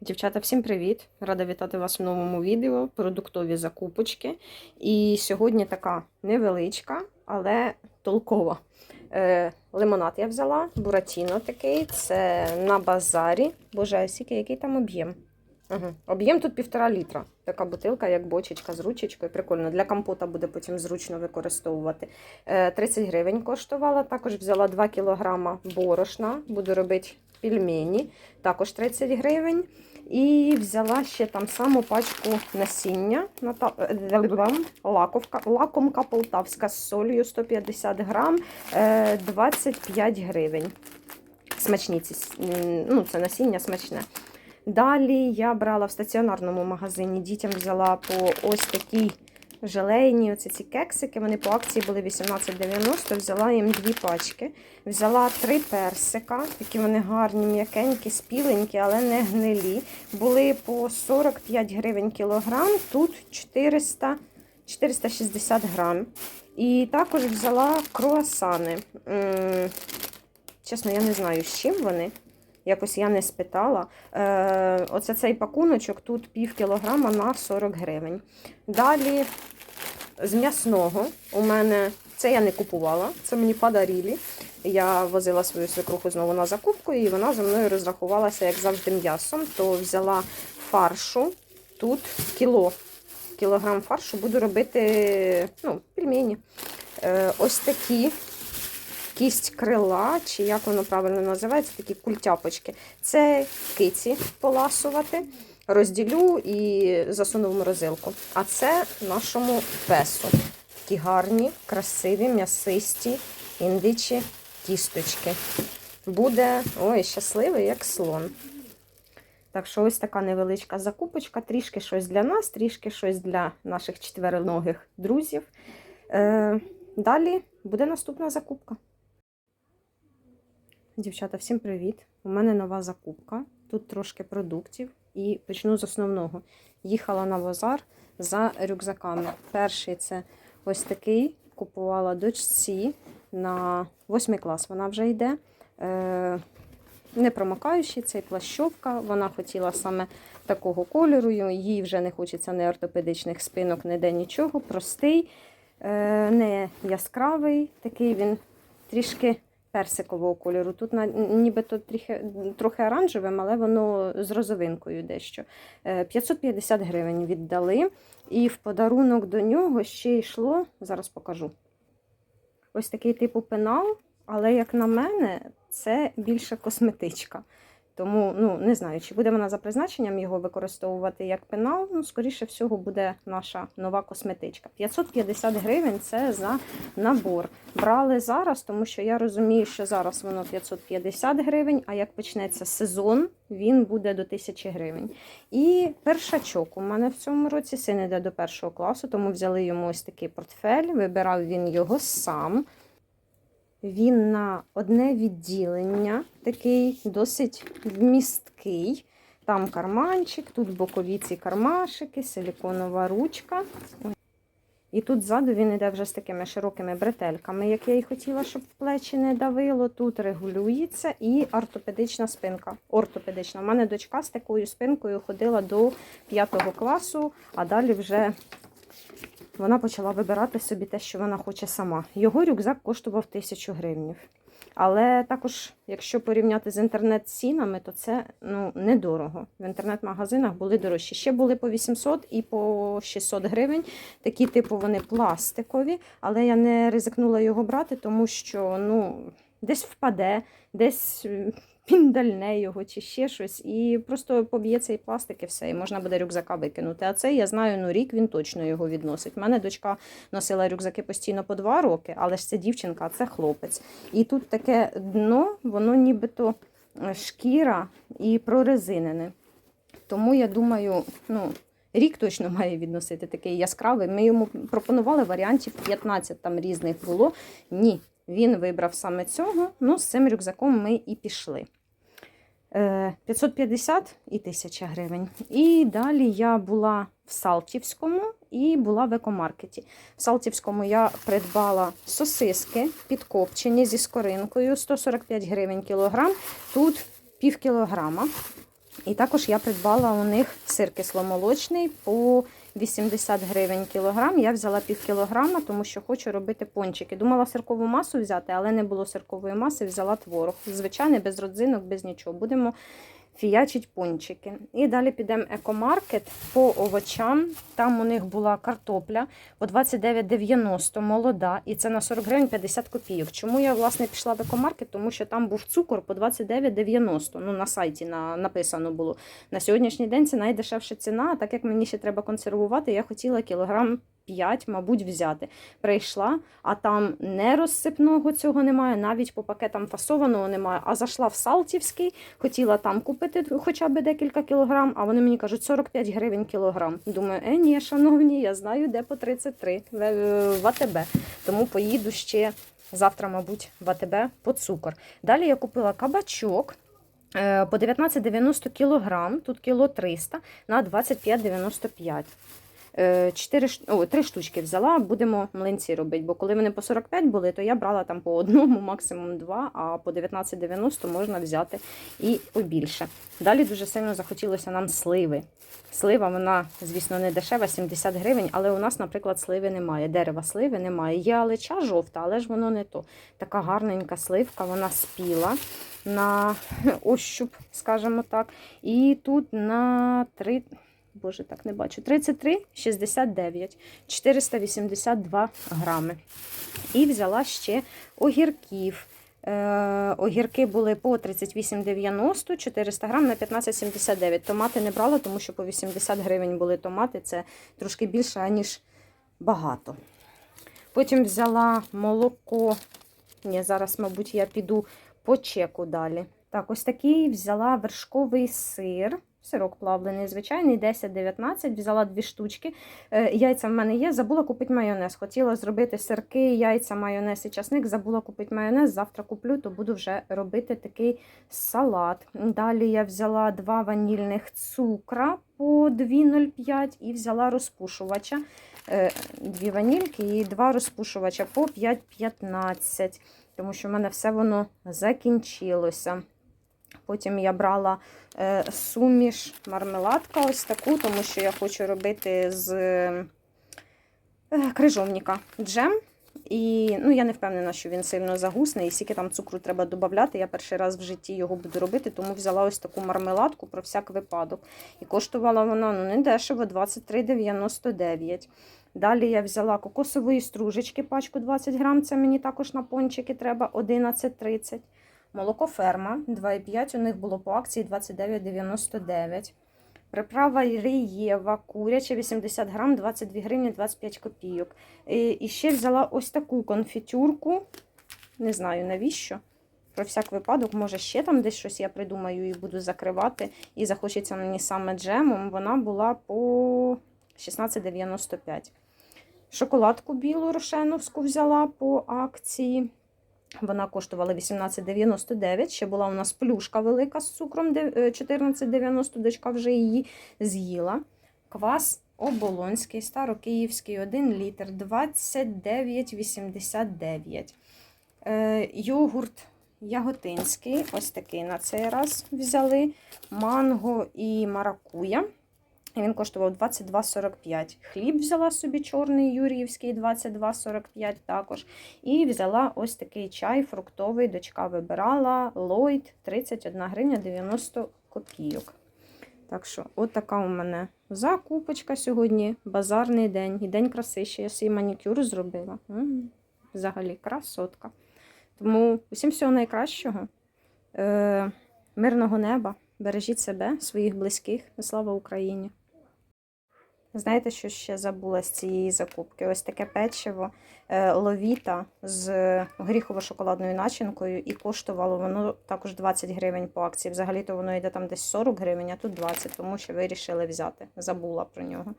Дівчата, всім привіт! Рада вітати вас в новому відео. Продуктові закупочки. І сьогодні така невеличка, але толкова. Е, лимонад я взяла, буратіно такий. Це на базарі. Боже, скільки, який там об'єм? Ага. Об'єм тут півтора літра. Така бутилка, як бочечка з ручечкою. Прикольно. Для компота буде потім зручно використовувати. Е, 30 гривень коштувала. Також взяла 2 кг борошна. Буду робити пельмені. Також 30 гривень. І взяла ще там саму пачку насіння. Е, Лаковка, лакомка полтавська з солью 150 грам, е, 25 гривень. Смачні ці, ну, це насіння смачне. Далі я брала в стаціонарному магазині, дітям взяла по ось такій желейні, оці ці кексики, вони по акції були 18,90, взяла їм дві пачки. Взяла три персика, такі вони гарні, м'якенькі, спіленькі, але не гнилі. Були по 45 гривень кілограм, тут 400, 460 грам. І також взяла круасани. Чесно, я не знаю, з чим вони. Якось я не спитала. Е, оце цей пакуночок, тут пів кілограма на 40 гривень. Далі з м'ясного у мене це я не купувала, це мені подарілі. Я возила свою свекруху знову на закупку, і вона за мною розрахувалася, як завжди, м'ясом. То взяла фаршу. Тут кіло. Кілограм фаршу буду робити ну, пельмені. Е, ось такі кість крила, чи як воно правильно називається, такі культяпочки. Це киці поласувати. Розділю і засуну в морозилку. А це нашому песу. Такі гарні, красиві, м'ясисті, індичі тісточки. Буде ой, щасливий, як слон. Так що ось така невеличка закупочка, трішки щось для нас, трішки щось для наших четвероногих друзів. Е, далі буде наступна закупка. Дівчата, всім привіт! У мене нова закупка. Тут трошки продуктів і почну з основного. Їхала на базар за рюкзаками. Перший це ось такий. Купувала дочці на 8 клас. Вона вже йде. Е, не промокаючий, цей плащовка. Вона хотіла саме такого кольору. Їй вже не хочеться ні ортопедичних спинок, ніде нічого. Простий, е, не яскравий. Такий він трішки персикового кольору. Тут нібито трохи, трохи оранжевим, але воно з розовинкою дещо. Е, 550 гривень віддали. І в подарунок до нього ще йшло, зараз покажу. Ось такий типу пенал, але, як на мене, це більше косметичка. Тому ну, не знаю, чи буде вона за призначенням його використовувати як пенал. Ну, скоріше всього, буде наша нова косметичка. 550 гривень це за набор. Брали зараз, тому що я розумію, що зараз воно 550 гривень, а як почнеться сезон, він буде до 1000 гривень. І першачок у мене в цьому році син іде до першого класу, тому взяли йому ось такий портфель. Вибирав він його сам. Він на одне відділення, такий досить вмісткий. Там карманчик, тут бокові ці кармашики, силіконова ручка. І тут ззаду він йде вже з такими широкими бретельками, як я і хотіла, щоб в плечі не давило. Тут регулюється і ортопедична спинка. Ортопедична. У мене дочка з такою спинкою ходила до 5 класу, а далі вже вона почала вибирати собі те, що вона хоче сама. Його рюкзак коштував 1000 гривень. Але також, якщо порівняти з інтернет-цінами, то це ну, недорого. В інтернет-магазинах були дорожчі. Ще були по 800 і по 600 гривень. Такі, типу, вони пластикові, але я не ризикнула його брати, тому що ну, десь впаде, десь піндальне його чи ще щось, і просто поб'є цей пластик і все, і можна буде рюкзака викинути. А цей я знаю, ну рік він точно його відносить. У мене дочка носила рюкзаки постійно по два роки, але ж це дівчинка, а це хлопець. І тут таке дно, воно нібито е, шкіра і прорезинене. Тому я думаю, ну. Рік точно має відносити такий яскравий. Ми йому пропонували варіантів 15 там різних було. Ні, він вибрав саме цього. Ну, з цим рюкзаком ми і пішли. Е, 550 і 1000 гривень. І далі я була в Салтівському і була в екомаркеті. В Салтівському я придбала сосиски підкопчені зі скоринкою 145 гривень кілограм. Тут пів кілограма. І також я придбала у них сир кисломолочний по 80 гривень кілограм. Я взяла пів кілограма, тому що хочу робити пончики. Думала сиркову масу взяти, але не було сиркової маси, взяла творог. Звичайний, без родзинок, без нічого. Будемо фіячить пончики. І далі підемо екомаркет по овочам. Там у них була картопля по 29,90 молода, і це на 40 гривень 50 копійок. Чому я власне пішла в екомаркет? Тому що там був цукор по 29,90. Ну на сайті на, написано було. На сьогоднішній день це найдешевша ціна. А так як мені ще треба консервувати, я хотіла кілограм 5, мабуть, взяти. Прийшла, а там не розсипного цього немає, навіть по пакетам фасованого немає. А зайшла в Салтівський, хотіла там купити хоча б декілька кілограм, а вони мені кажуть 45 гривень кілограм. Думаю, е, ні, шановні, я знаю, де по 33 в, в АТБ. Тому поїду ще завтра, мабуть, в АТБ по цукор. Далі я купила кабачок. е, По 19,90 кілограм, тут кіло 300 на 25,95. Е, Чотири о, три штучки взяла, будемо млинці робити. Бо коли вони по 45 були, то я брала там по одному, максимум два, а по 19,90 можна взяти і побільше. Далі дуже сильно захотілося нам сливи. Слива, вона, звісно, не дешева, 70 гривень, але у нас, наприклад, сливи немає. Дерева сливи немає. Є алеча жовта, але ж воно не то. Така гарненька сливка, вона спіла на ощуп, скажімо так. І тут на 3. Боже, так не бачу. 33,69, 482 грами. І взяла ще огірків. Е, огірки були по 38,90, 400 грам на 15,79. Томати не брала, тому що по 80 гривень були томати. Це трошки більше, ніж багато. Потім взяла молоко. Ні, зараз, мабуть, я піду по чеку далі. Так, ось такий взяла вершковий сир. Сирок плавлений, звичайний, 10-19, взяла дві штучки. Е, Яйця в мене є, забула купити майонез. Хотіла зробити сирки, яйця, майонез і часник. Забула купити майонез. Завтра куплю, то буду вже робити такий салат. Далі я взяла два ванільних цукра по 2,05 і взяла розпушувача. Е, Дві ванільки і два розпушувача по 5,15, тому що в мене все воно закінчилося. Потім я брала е, суміш мармеладка ось таку, тому що я хочу робити з е, крижовника джем. І ну, я не впевнена, що він сильно загусне, і скільки там цукру треба додати. Я перший раз в житті його буду робити, тому взяла ось таку мармеладку про всяк випадок. І коштувала вона ну, не дешево, 23,99. Далі я взяла кокосової стружечки, пачку 20 грам, це мені також на пончики треба 11,30. Молоко ферма 2,5, у них було по акції 29,99. Приправа Рієва, куряча 80 грам, 22 гривні 25 копійок. І ще взяла ось таку конфітюрку. Не знаю навіщо. Про всяк випадок, може, ще там десь щось я придумаю і буду закривати. І захочеться мені саме джемом. Вона була по 16,95. Шоколадку білу рошеновську взяла по акції. Вона коштувала 18,99. Ще була у нас плюшка велика з цукром е, 14,90. Дочка вже її з'їла. Квас оболонський, старокиївський 1 літр 29,89. Е, йогурт яготинський, ось такий на цей раз взяли. Манго і маракуя. Він коштував 22,45. Хліб взяла собі чорний юріївський 22,45 також. І взяла ось такий чай фруктовий. Дочка вибирала Ллойд 31 гривня 90 копійок. Так що, от у мене закупочка сьогодні. Базарний день. І день краси. Я свій манікюр зробила. Взагалі, красотка. Тому усім всього найкращого. Е, мирного неба. Бережіть себе, своїх близьких. Слава Україні! Знаєте, що ще забула з цієї закупки? Ось таке печиво е, ловіта з горіхово-шоколадною начинкою, і коштувало воно також 20 гривень по акції. Взагалі-то воно йде там десь 40 гривень, а тут 20, тому що вирішили взяти. Забула про нього.